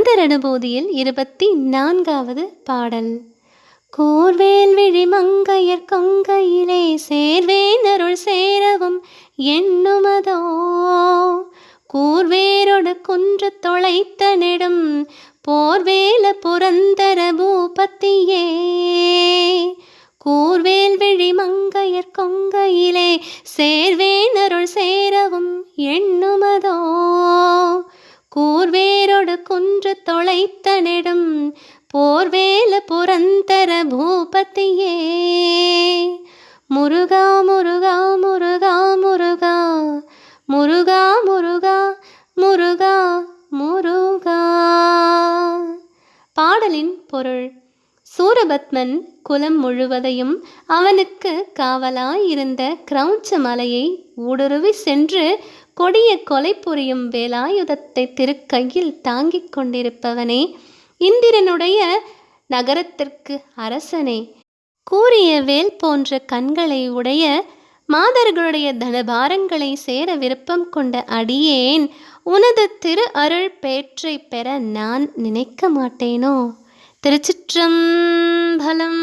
அந்த அனுபூதியில் இருபத்தி நான்காவது பாடல். கோர்வேல் விழி மங்கையர் கொங்கையிலே சேர்வேன் அருள் சேரவும் எண்ணுமதோ கூர்வேரோடு குன்று தொலைத்த நெடும் போர்வேல புரந்தர பூபத்தியே. கூர்வேல் விழி மங்கையர் கொங்கையிலே சேர்வேன் அருள் சேரவும் கூர்வேரோடு குன்று தொலைத்த நெடும் போர்வேல புரந்தர பூபதியே. முருகா முருகா முருகா முருகா முருகா முருகா முருகா முருகா. பாடலின் பொருள் சூரபத்மன் குலம் முழுவதையும் அவனுக்கு காவலாயிருந்த கிரௌஞ்ச மலையை ஊடுருவி சென்று கொடிய கொலை புரியும் வேலாயுதத்தை திருக்கையில் தாங்கிக் கொண்டிருப்பவனே இந்திரனுடைய நகரத்திற்கு அரசனே. கூறிய வேல் போன்ற கண்களை உடைய மாதர்களுடைய தனபாரங்களை சேர விருப்பம் கொண்ட அடியேன் உனது திரு அருள் பேற்றை பெற நான் நினைக்க மாட்டேனோ? திருச்சிற்றம்பலம்